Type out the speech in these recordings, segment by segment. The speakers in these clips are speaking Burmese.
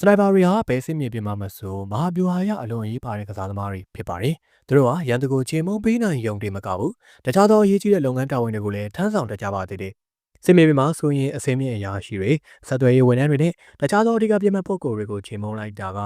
စနိုက်ပါတွေဟာဘယ်စစ်မြေပြင်မှာမဆိုမဟာဗျူဟာရအလွန်အရေးပါတဲ့ကစားသမားတွေဖြစ်ပါတယ်။သူတို့ဟာရန်သူကိုချိန်မုံပေးနိုင်ရုံတည်းမကဘူး။တခြားသောအရေးကြီးတဲ့လုပ်ငန်းတာဝန်တွေကိုလည်းထမ်းဆောင်တတ်ကြပါသေးတယ်။စစ်မြေပြင်မှာဆိုရင်အစင်းမြင့်အရာရှိတွေဆက်သွယ်ရေးဝန်ထမ်းတွေနဲ့တခြားသောအဓိကပြမတ်ပုဂ္ဂိုလ်တွေကိုချိန်မုံလိုက်တာက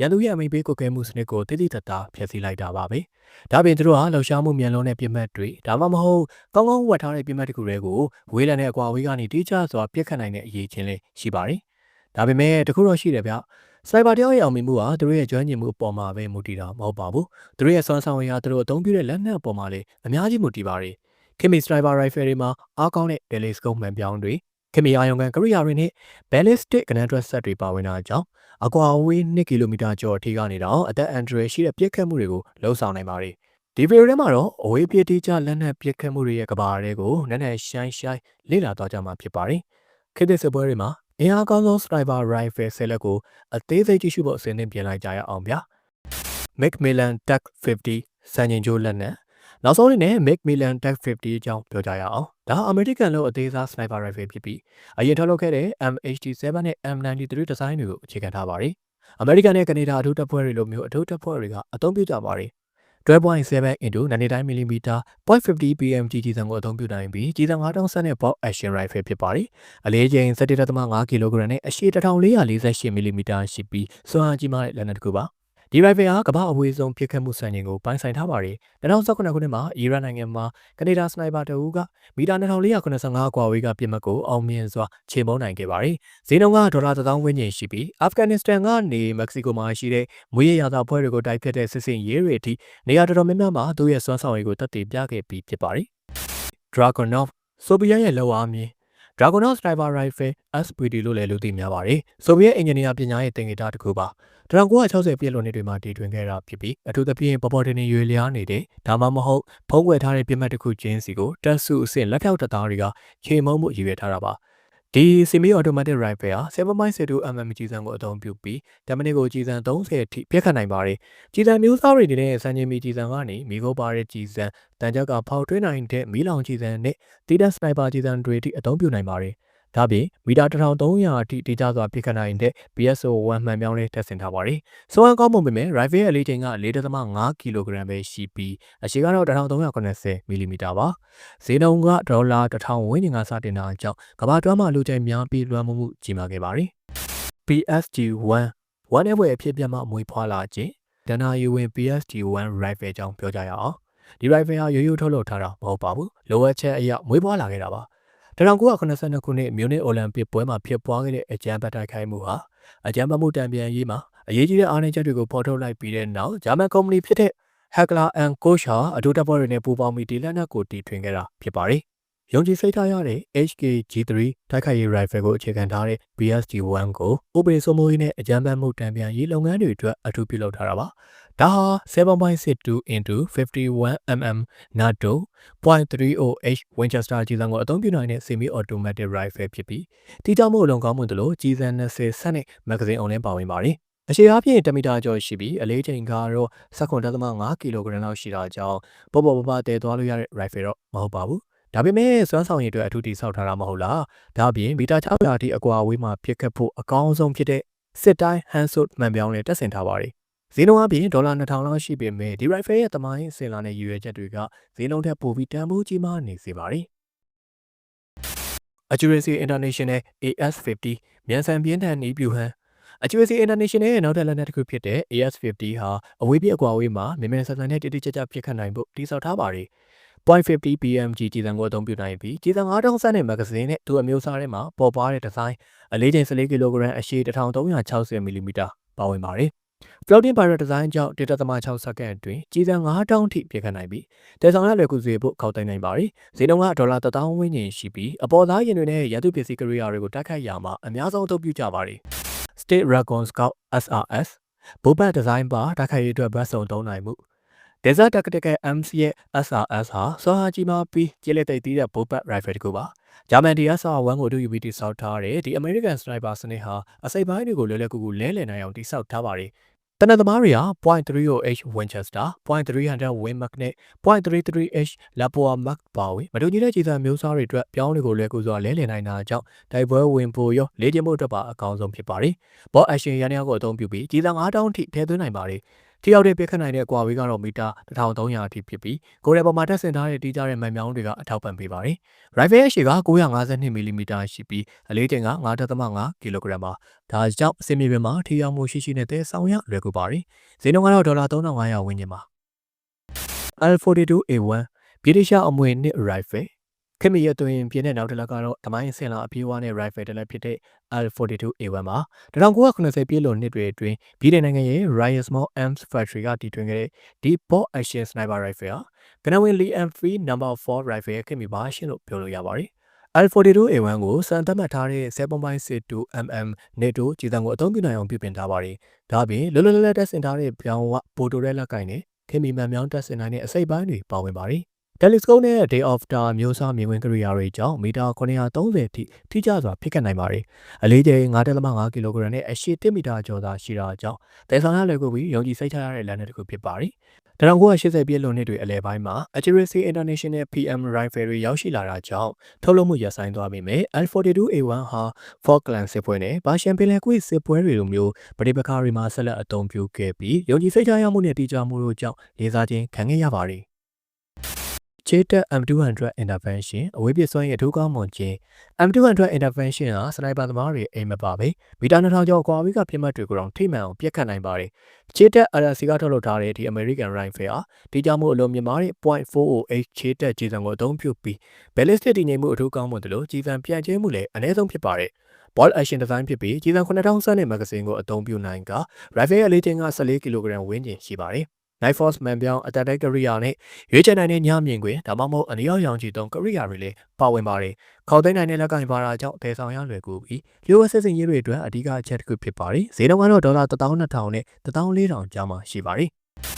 ရန်သူရဲ့အမိန့်ပေးကွက်ကဲမှုစနစ်ကိုတိတိတတ်တာဖျက်ဆီးလိုက်တာပါပဲ။ဒါပြင်သူတို့ဟာလှုပ်ရှားမှုမြန်လွန်းတဲ့ပြမတ်တွေဒါမှမဟုတ်ကောင်းကောင်းဝတ်ထားတဲ့ပြမတ်တစ်ခုတွေကိုဝေးလံတဲ့အကွာအဝေးကနေတိကျစွာပြစ်ခတ်နိုင်တဲ့အရေးချင်းလေးရှိပါတယ်။ ဒါပေမဲ့တခုတော့ရှိတယ်ဗျ။စနိုက်ပါတယောက်ရဲ့အောင်မြင်မှုဟာသူတို့ရဲ့ကျွမ်းကျင်မှုအပေါ်မှာပဲမူတည်တာမဟုတ်ပါဘူးသူတို့ရဲ့စွမ်းဆောင်ရည်ဟာသူတို့အသုံးပြုတဲ့လက်နက်အပေါ်မှာလည်းအများကြီးမူတည်ပါတယ်ခင်မီစနိုက်ပါရိုင်ဖယ်တွေမှာအားကောင်းတဲ့ telescope မှန်ပြောင်းတွေခင်မီအာယုံကန်ကရိယာတွေနဲ့ ballistic gunner set တွေပါဝင်တာကြောင့်အကွာအဝေး2ကီလိုမီတာကျော်အထိကနေတော့အသက်အန္တရာယ်ရှိတဲ့ပြစ်ခတ်မှုတွေကိုလှုံ့ဆော်နိုင်ပါတယ်ဒီဗီဒီယိုထဲမှာတော့အဝေးပြေးတိကျလက်နက်ပြစ်ခတ်မှုတွေရဲ့ကဘာတွေကိုနက်နက်ရှိုင်းရှိုင်းလေ့လာသွားကြမှာဖြစ်ပါတယ်ခေတ်သစ်စပွဲတွေမှာ အင်အားကောင်းဆုံး sniper rifle ဆဲလက်ကိုအသေးစိတ်ကြည့်ရှုဖို့အစဉ်သင့်ပြင်လိုက်ကြရအောင်ဗျာ Macmillan Tech 50စံချိန်ကျိုးလက်နက်နောက်ဆုံးအနေနဲ့ Macmillan Tech 50အကြောင်းပြောကြရအောင်ဒါအမေရိကန်လို့အသေးစား sniper rifle ဖြစ်ပြီးအရင်ထုတ်လုပ်ခဲ့တဲ့ MHD7 နဲ့ M93 ဒီဇိုင်းတွေကိုအခြေခံထားပါတယ်အမေရိကန်နဲ့ကနေဒါအထူးတပ်ဖွဲ့တွေလိုမျိုးအထူးတပ်ဖွဲ့တွေကအသုံးပြုကြပါတယ် 12.7 into 99 mm .50 pmg ကြီးစံကိုအသုံးပြုနိုင်ပြီးကြီးစံ9000စက်နဲ့ box action rifle ဖြစ်ပါတယ်။အလေးချိန်17.5 kg နဲ့အရှည်1448 mm ရှိပြီးစွမ်းအားကြီးမားတဲ့လက်နက်တစ်ခုပါ။ ဒီ rifle ဟာကမ္ဘာအဝေးဆုံးပစ်ခတ်မှုစံချိန်ကိုပိုင်ဆိုင်ထားပါတယ်။2019ခုနှစ်မှာအီရတ်နိုင်ငံမှာကနေဒါစနိုက်ပါတအူးကမီတာ2485အကွာဝေးကပြစ်မှတ်ကိုအောင်မြင်စွာခြေမုံနိုင်ခဲ့ပါတယ်။ဈေးနှုန်းကဒေါ်လာ1000ဝန်းကျင်ရှိပြီးအာဖဂန်နစ္စတန်ကနေမက္ကဆီကိုမှာရှိတဲ့မွေးရရသာဖွဲ့တွေကိုတိုက်ဖြတ်တဲ့စစ်စင်ရေးတွေအထိနေရာတော်တော်များများမှာသူ့ရဲ့စွမ်းဆောင်ရည်ကိုတက်တည်ပြခဲ့ပြီးဖြစ်ပါတယ်။ Dragonov ဆိုဗီယက်ရဲ့လောအားမြင် Dragonov Sniper Rifle SPD လို့လည်းလူသိများပါတယ်။ဆိုဗီယက်အင်ဂျင်နီယာပညာရေးသင်္ကေတတစ်ခုပါ။1960ပြည့်လွန်နှစ်တွေမှာတည်ထွင်ခဲ့တာဖြစ်ပြီးအထူးသဖြင့်ပေါ်ပေါ်တင်တင်ရွေလျားနေတဲ့ဒါမှမဟုတ်ဖုံးကွယ်ထားတဲ့ပြစ်မှတ်တစ်ခုချင်းစီကိုတက်စုအဆင့်လက်ဖြောက်တပ်သားတွေကခေမုံမှုရည်ရွယ်ထားတာပါ ဒီ semi automatic rifle ဟာ7.62 mm ကြီးစံကိုအသုံးပြုပြီးတမနစ်ကိုကြီးစံ30အထိပြည့်ခတ်နိုင်ပါတယ်။ကြီးစံမျိုးစားတွေနေတဲ့စံချိန်မီကြီးစံကနေမိခိုးပါတဲ့ကြီးစံတန်ကြက်ကဖောက်ထွင်းနိုင်တဲ့မီးလောင်ကြီးစံနဲ့တီးတန်စနိုက်ပါကြီးစံတွေအထိအသုံးပြုနိုင်ပါတယ်။ ဒါပြင်မီတာ1300အထိတိကျစွာပြစ်ခတ်နိုင်တဲ့ BSO 1မှန်ပြောင်းလေးထပ်ဆင်ထားပါတယ်။စွမ်းအားကောင်းပုံပေမဲ့ rifle ရဲ့အလေးချိန်က4.5 kg ပဲရှိပြီးအရှိကတော့1380 mm ပါ။ဈေးနှုန်းကဒေါ်လာ1000ဝန်းကျင်ကစတင်တာကြောင့်ကမ္ဘာတွင်းမှာလူကြိုက်များပြီးလွှမ်းမိုးမှုကြီးမားခဲ့ပါတယ်။ PSG1 one ရဲ့ဘွယ်အဖြစ်ပြတ်မှမွေးဖွားလာခြင်းဒနာယူဝင် PSG1 rifle ကြောင့်ပြောကြရအောင်။ဒီ rifle ဟာရိုးရိုးထုတ်လုပ်ထားတာမဟုတ်ပါဘူး။လိုအပ်ချက်အရမွေးဖွားလာခဲ့တာပါ။ 1982ခုနှစ်မြူနစ်အိုလံပစ်ပွဲမှာဖြစ်ပွားခဲ့တဲ့အကြမ်းဖက်တိုက်ခိုက်မှုဟာအကြမ်းဖက်မှုတံပြန်ရေးမှာအရေးကြီးတဲ့အားနည်းချက်တွေကိုဖော်ထုတ်လိုက်ပြီးတဲ့နောက်ဂျာမန်ကုမ္ပဏီဖြစ်တဲ့ Heckler and Koch ဟာအထူးတပ်ဖွဲ့တွေနဲ့ပူးပေါင်းပြီးဒီလက်နက်ကိုတီထွင်ခဲ့တာဖြစ်ပါတယ်။ယုံကြည်စိတ်ထားရတဲ့ HK-G3 တိုက်ခိုက်ရေး rifle ကိုအခြေခံထားတဲ့ BSG-1 ကိုဥပဒေစိုးမိုးရေးနဲ့အကြမ်းဖက်မှုတံပြန်ရေးလုပ်ငန်းတွေအတွက်အထူးပြုလုပ်ထားတာပါ ဒါဟာ7.62 into 51mm NATO .30H Winchester ကြီးစံကိုအသုံးပြုနိုင်တဲ့ semi automatic rifle ဖြစ်ပြီးတိကျမှုအလွန်ကောင်းမှုသလိုကြီးစံ20ဆက်နဲ့မဂ္ဂဇင်းအုံလည်းပါဝင်ပါတယ်အရှိအားဖြင့်တမီတာကျော်ရှိပြီးအလေးချိန်ကတော့7.5ကီလိုဂရမ်လောက်ရှိတာကြောင့်ပေါ်ပေါ်ပပတည်သွားလို့ရတဲ့ rifle တော့မဟုတ်ပါဘူးဒါပေမဲ့စွမ်းဆောင်ရည်အတွက်အထူးတိဆောက်ထားတာမဟုတ်လားဒါအပြင်မီတာ600အထိအကွာအဝေးမှာပြစ်ခတ်ဖို့အကောင်းဆုံးဖြစ်တဲ့စစ်တိုင်း handshot မှန်ပြောင်းနဲ့တက်ဆင်ထားပါတယ် ဈေးနှုန်းအပြင်ဒေါ်လာ2000လောက်ရှိပေမဲ့ဒီ rifle ရဲ့တမိုင်းစင်လာတဲ့ရည်ရွယ်ချက်တွေကဈေးနှုန်းထက်ပိုပြီးတန်ဖိုးကြီးမားနေစေပါတယ်။ Accuracy International AS50 မြန်ဆန်ပြင်းထန်နည်းပြူဟန် Accuracy International ရဲ့နောက်ထပ်လက်နက်တစ်ခုဖြစ်တဲ့ AS50 ဟာအဝေးပြေးအကွာအဝေးမှာမြန်မြန်ဆန်ဆန်နဲ့တိတိကျကျဖြစ်ခတ်နိုင်ဖို့တည်ဆောက်ထားပါတယ်။ .50 PMG ကြီးစံကိုအသုံးပြုနိုင်ပြီးကြီးစံ9000စက်နဲ့မဂ္ဂဇင်းနဲ့သူ့အမျိုးအစားထဲမှာပေါ်ပါတဲ့ဒီဇိုင်းအလေးချိန်14ကီလိုဂရမ်အရှည်1360မီလီမီတာပါဝင်ပါတယ်။ Floating Pirate Design ကြောင့်1.6စက္ကန့်အတွင်းကြီးစံ9000ထိပြည့်ခတ်နိုင်ပြီးတဲဆောင်ရလွယ်ကူစေဖို့ခောက်သိမ်းနိုင်ပါတယ်။ဈေးနှုန်းကဒေါ်လာ1000ဝန်းကျင်ရှိပြီးအပေါ်သားရင်တွေနဲ့ရန်သူပစ္စည်းကရိယာတွေကိုတိုက်ခိုက်ရမှာအများဆုံးအသုံးပြုကြပါတယ်။ State Dragon Scout SRS ဘိုးဘတ်ဒီဇိုင်းပါတိုက်ခိုက်ရေးအတွက်ဘတ်စုံသုံးနိုင်မှု Desert Tactical MC ရဲ့ SRS ဟာစောဟာကြီးမားပြီးကျေးလက်သိပ်သီးတဲ့ဘိုးဘတ် rifle တစ်ခုပါ ဂျာမန် DSR-1 ကိုတူယူပြီးတိစောက်ထားတဲ့ဒီ American Sniper စနစ်ဟာအစိပ်ပိုင်းတွေကိုလွယ်လွယ်ကူကူလဲလှယ်နိုင်အောင်တိစောက်ထားပါတယ်တနက်သမားတွေက .30H Winchester, .300 Win Magnet, .33H Lapua Mag ပါဝင်မတူညီတဲ့ခြေစံမျိုးစားတွေအတွက်ပြောင်းတွေကိုလွယ်ကူစွာလဲလှယ်နိုင်တာကြောင့်တိုက်ပွဲဝင်ဖို့ရောလေ့ကျင့်ဖို့အတွက်ပါအကောင်းဆုံးဖြစ်ပါတယ်။ Ball Action ရန်ရကိုအသုံးပြုပြီးခြေစံ9000အထိထည့်သွင်းနိုင်ပါတယ်။ ထိရောက်တဲ့ပြက်ခတ်နိုင်တဲ့ကွာဝေးကတော့မီတာ1300အထိဖြစ်ပြီးကိုယ်ရဲပေါ်မှာတက်ဆင်ထားတဲ့တီးကြတဲ့မှန်မြောင်းတွေကအထောက်ပံ့ပေးပါတယ်။ Rifle ရဲ့ရှည်က952မီလီမီတာရှိပြီးအလေးချိန်က9.5ကီလိုဂရမ်ပါ။ဒါကြောင့်အစင်မြေပြင်မှာထိရောက်မှုရှိရှိနဲ့တဲဆောင်ရလွယ်ကူပါတယ်။ဈေးနှုန်းကတော့ဒေါ်လာ3500ဝန်းကျင်ပါ။ L42A1 ဗြိတိရှအမွေနှစ် Rifle ခင်မီရသွင်းပြင်းတဲ့နောက်တစ်လက်ကတော့တမိုင်းဆင်လာအပြေးဝါးနဲ့ rifle တစ်လက်ဖြစ်တဲ့ L42A1 မှာ1980ပြည့်လွန်နှစ်တွေအတွင်းပြည်ထောင်နိုင်ငံရဲ့ Ryan Small Arms Factory ကတည်ထွင်ခဲ့တဲ့ Deep Bolt Action Sniper Rifle ဟာကနဝင် Lee Enfield No. 4 Rifle ရဲ့ခင်မီပါရှင်လို့ပြောလို့ရပါတယ်။ L42A1 ကိုစံသတ်မှတ်ထားတဲ့7.62 mm နေတိုကြီးစံကိုအသုံးပြုနိုင်အောင်ပြုပြင်ထားပါတယ်။ဒါ့အပြင်လွတ်လွတ်လပ်လပ်တက်ဆင်ထားတဲ့ပြောင်းဝပိုတိုရဲလက်ကင်နဲ့ခင်မီမှန်မြောင်းတက်ဆင်နိုင်တဲ့အစိပ်ပိုင်းတွေပါဝင်ပါတယ်။ telescope နဲ့ day of star မျိုးစားမြင်ကွင်းကိရိယာတွေကြောင့်မီတာ930အထိထိကျစွာဖိကတ်နိုင်ပါတယ်။အလေးချိန်9.5ကီလိုဂရမ်နဲ့အရှိ1မီတာကျော်သာရှိတာကြောင့်သယ်ဆောင်ရလွယ်ကူပြီးယုံကြည်စိတ်ချရတဲ့လမ်းတစ်ခုဖြစ်ပါတယ်။1980ပြည့်လွန်နှစ်တွေအလယ်ပိုင်းမှာ Accuracy International PM Rifle တွေရောက်ရှိလာတာကြောင့်ထုတ်လုပ်မှုရပ်ဆိုင်းသွားပေမဲ့ L42A1 ဟာ Falkland စစ်ပွဲနဲ့ Persian ပင်လယ်ကွေ့စစ်ပွဲတွေလိုမျိုးပဋိပက္ခတွေမှာဆက်လက်အသုံးပြုခဲ့ပြီးယုံကြည်စိတ်ချရမှုနဲ့တည်ကြမှုတို့ကြောင့်လေးစားခြင်းခံခဲ့ရပါတယ်။ ချေတက် M200 intervention အဝေးပစ်စွမ်းရည်အထူးကောင်းမွန်ခြင်း M200 intervention ဟာစနိုက်ပါသမားတွေအိမ်မပါပဲမီတာ2000ကျော်အကွာအဝေးကပြစ်မှတ်တွေကိုတော့ထိမှန်အောင်ပြက်ခတ်နိုင်ပါတယ်။ချေတက် RC ကထုတ်လုပ်ထားတဲ့ဒီ American Rifle ဟာတိကျမှုအလုံးမြင့်မားတဲ့ .40H ချေတက်ကြီးစံကိုအသုံးပြုပြီး ballistic တည်ငြိမ်မှုအထူးကောင်းမွန်တယ်လို့ကြီးစံပြန့်ကျဲမှုလည်းအနည်းဆုံးဖြစ်ပါတယ်။ ball action design ဖြစ်ပြီးကြီးစံ9000စတဲ့မဂ္ဂဇင်းကိုအသုံးပြုနိုင်က rifle ရဲ့အလေးချိန်က14ကီလိုဂရမ်ဝန်းကျင်ရှိပါတယ်။ Night Force မှန်ပြောင်းအတတိုက်ကိရိယာနဲ့ရွေးချယ်နိုင်တဲ့ညမြင်ကွင်းဒါမှမဟုတ်အနီရောင်ရောင်ခြည်သုံးကိရိယာတွေလည်းပါဝင်ပါတယ်။ခေါက်သိမ်းနိုင်တဲ့လက်ကင်ပါတာကြောင့်တည်ဆောင်ရလွယ်ကူပြီးလျှို့ဝှက်စစ်စင်ရေးတွေအတွက်အဓိကအချက်တစ်ခုဖြစ်ပါတယ်။ဈေးနှုန်းကတော့ဒေါ်လာ12000နဲ့14000ကြားမှာရှိပါတယ်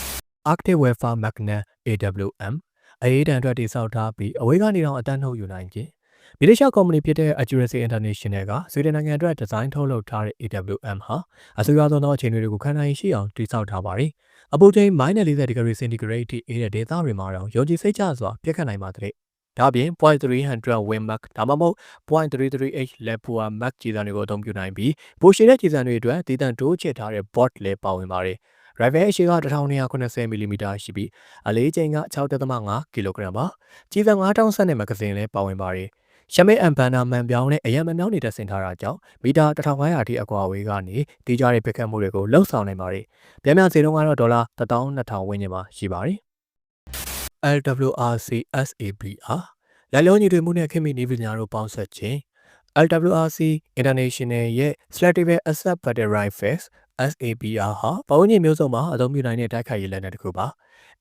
။ Arctic Weather Magnet AWM အရေးတံအတွက်တိစောက်ထားပြီးအဝေးကနေတော့အတန်းနှုတ်ယူနိုင်ခြင်းဗြိတိရှကုမ္ပဏီဖြစ်တဲ့ Accuracy International ကဆွေဒင်နိုင်ငံအတွက်ဒီဇိုင်းထုတ်လုပ်ထားတဲ့ AWM ဟာအဆိုအရသောသောအခြေအနေတွေကိုခံနိုင်ရှိအောင်တည်ဆောက်ထားပါတယ်။ အပူချိန် -40 ဒီဂရီစင်တီဂရိတ်အထိအေးတဲ့ဒေသတွေမှာတော့ယုံကြည်စိတ်ချစွာပြည့်ခတ်နိုင်ပါတဲ့။ဒါ့အပြင် .300 Win Max ဒါမှမဟုတ် .33H Lepua Max ကြီးစံတွေကိုအသုံးပြုနိုင်ပြီးပိုရှည်တဲ့ကြီးစံတွေအတွက်တည်တံ့တိုးချဲ့ထားတဲ့ bot လည်းပါဝင်ပါတယ်။ Rifle အရှိက1280 mm ရှိပြီးအလေးချိန်က6.5ကီလိုဂရမ်ပါ။ကြီးစံ9000ဆန့်တဲ့မဂ္ဂဇင်းလည်းပါဝင်ပါတယ်။ ရှမေအန်ဘန်နာမှန်ပြောင်းနဲ့အရန်မမြောင်းနေတဲ့ဆင်ထားတာကြောင့်မီတာ1500အထိအကွာအဝေးကနေတီးကြတဲ့ပစ်ခတ်မှုတွေကိုလှုပ်ဆောင်နိုင်ပါတယ်။ပြန်ပြန်ဈေးနှုန်းကတော့ဒေါ်လာ12000ဝန်းကျင်မှာရှိပါတယ်။ LWRC SABR လက်လုံးညီတွေမှုနဲ့ခင်မီနီးပညာတို့ပေါင်းဆက်ခြင်း LWRC International ရဲ့ Selective Asset Battle Rifles SABR ဟာပဝန်းကျင်မျိုးစုံမှာအသုံးပြုနိုင်တဲ့တိုက်ခိုက်ရေးလက်နက်တစ်ခုပါ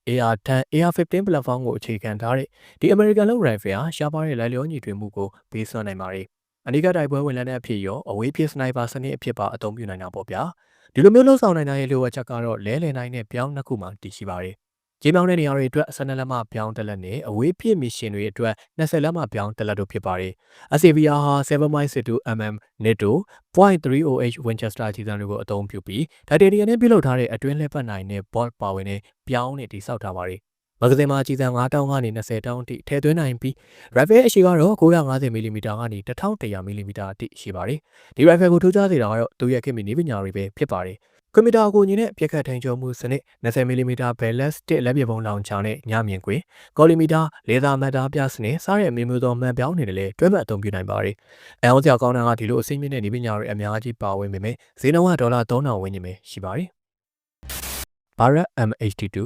AR-10 AR-15 platform ကိုအခြေခံထားတဲ့ဒီ American လုံး rifle ဟာရှားပါးတဲ့လိုက်လျောညီထွေမှုကိုပေးစွမ်းနိုင်ပါတယ်။အနိကတိုက်ပွဲဝင်လက်နက်အဖြစ်ရောအဝေးပြေးစနိုက်ပါစနစ်အဖြစ်ပါအသုံးပြုနိုင်တာပေါ့ဗျာ။ဒီလိုမျိုးလှုပ်ဆောင်နိုင်တဲ့လိုအပ်ချက်ကတော့လဲလှယ်နိုင်တဲ့ပြောင်းနှစ်ခုမှတည်ရှိပါတယ်။ ကြေးပြောင်းတဲ့နေရာတွေအတွက်12လက်မပြောင်းတက်လက်နဲ့အဝေးပြည့်မစ်ရှင်တွေအတွက်20လက်မပြောင်းတက်လက်တို့ဖြစ်ပါတယ်။ SAVR ဟာ 7.62mm NATO .30H Winchester ကြီးစံတွေကိုအသုံးပြုပြီးဒိုင်တေနီယမ်နဲ့ပြုလုပ်ထားတဲ့အတွင်းလှည့်ပတ်နိုင်တဲ့ bolt ပါဝင်တဲ့ပြောင်းနဲ့တိစောက်ထားပါတယ်။မဂ္ဂဇင်းမှာကြီးစံ9တောင်းကနေ20တောင်းအထိထည့်သွင်းနိုင်ပြီး rifle အရှိကတော့950 mm ကနေ1100 mm အထိရှိပါတယ်။ဒီ rifle ကိုထိုးကြစေတာကတော့သူ့ရဲ့ခင်မီနည်းပညာတွေပဲဖြစ်ပါတယ်။ ကွန်ပျူတာအကူအညီနဲ့ပြက်ခတ်ထိန်ချုံမှုစနစ် 20mm ballistic လက်ပစ်ဗုံးလောင်ချာနဲ့ညမြင်ကွင်းကော်လီမီတာလေသာမတ်တာပြစနစ်စားတဲ့မျိုးမျိုးသောမှန်ပြောင်းနေတယ်လေတွဲမှတ်အသုံးပြုနိုင်ပါတယ်။အအောင်စရာကောင်းတာကဒီလိုအစိမ့်မြင့်တဲ့ဒီပညာတွေအများကြီးပါဝင်ပေမဲ့ဈေးနှုန်းကဒေါ်လာ3000ဝန်းကျင်ပဲရှိပါတယ်။ Barrett MHT2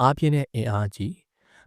အားပြင်းတဲ့အင်အားကြီး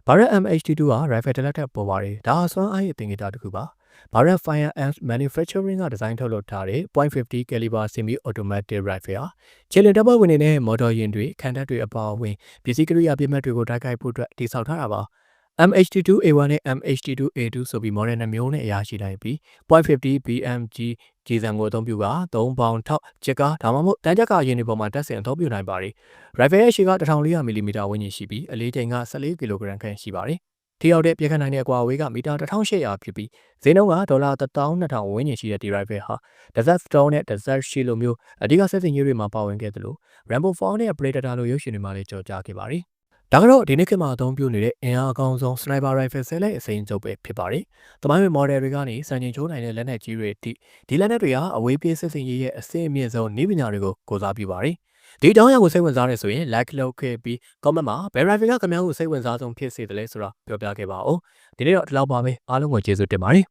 Barrett MHT2 ဟာ rifle တစ်လက်ထပ်ပေါ်ပါတယ်။ဒါဟာစွမ်းအားရဲ့သင်္ကေတတစ်ခုပါ။ Barrett Firearms Manufacturing ကဒီဇိုင်းထုတ်လုပ်ထားတဲ့ .50 caliber semi automatic rifle ဟာခြေလင်တပ်ဖွဲ့ဝင်တွေနဲ့မော်တော်ယာဉ်တွေခံတပ်တွေအပါအဝင်ပစ္စည်းကိရိယာပြစ်မှတ်တွေကိုတိုက်ခိုက်ဖို့အတွက်တည်ဆောက်ထားတာပါ။ MHT2A1 နဲ့ MHT2A2 ဆိုပြီး model နှမျိုးနဲ့အရာရှိတိုင်းပြီး .50 BMG ကြီးစံကိုအသုံးပြုက3ပေါင်ထောက်ချက်ကဒါမှမဟုတ်တန်းချက်ကယင်းတွေပေါ်မှာတက်ဆင်အသုံးပြုနိုင်ပါတယ်။ rifle ရဲ့ရှည်က1400 mm ဝန်းကျင်ရှိပြီးအလေးချိန်က14ကီလိုဂရမ်ခန့်ရှိပါတယ်။ ထိရောက်တဲ့ပြက်ခတ်နိုင်တဲ့အကွာအဝေးကမီတာ1800ဖြစ်ပြီးဈေးနှုန်းကဒေါ်လာ12000ဝန်းကျင်ရှိတဲ့ဒီ rifle ဟာ Desert Storm နဲ့ Desert Shield လိုမျိုးအဓိကစစ်စင်ကြီးတွေမှာပါဝင်ခဲ့သလို Rambo 4နဲ့ Predator လိုရုပ်ရှင်တွေမှာလည်းကြော်ကြားခဲ့ပါတယ်။ဒါကတော့ဒီနေ့ခေတ်မှာအသုံးပြုနေတဲ့အင်အားအကောင်းဆုံး sniper rifle ဆဲလက်အစိမ်းချုပ်ပဲဖြစ်ပါတယ်။သမိုင်းဝင် model တွေကနေစံချိန်ချိုးနိုင်တဲ့လက်နက်ကြီးတွေအထိဒီလက်နက်တွေဟာအဝေးပြေးစစ်စင်ကြီးရဲ့အဆင့်အမြင့်ဆုံးနည်းပညာတွေကိုကိုစားပြုပါတယ်။ ဒီအကြောင်းအရာကိုစိတ်ဝင်စားနေဆိုရင် like လုပ်ခဲ့ပြီး comment မှာဘယ် rifle ကခင်ဗျားကိုစိတ်ဝင်စားဆုံးဖြစ်စေတယ်လဲဆိုတာပြောပြခဲ့ပါဦး။ဒီနေ့တော့ဒီလောက်ပါပဲအားလုံးကိုကျေးဇူးတင်ပါတယ်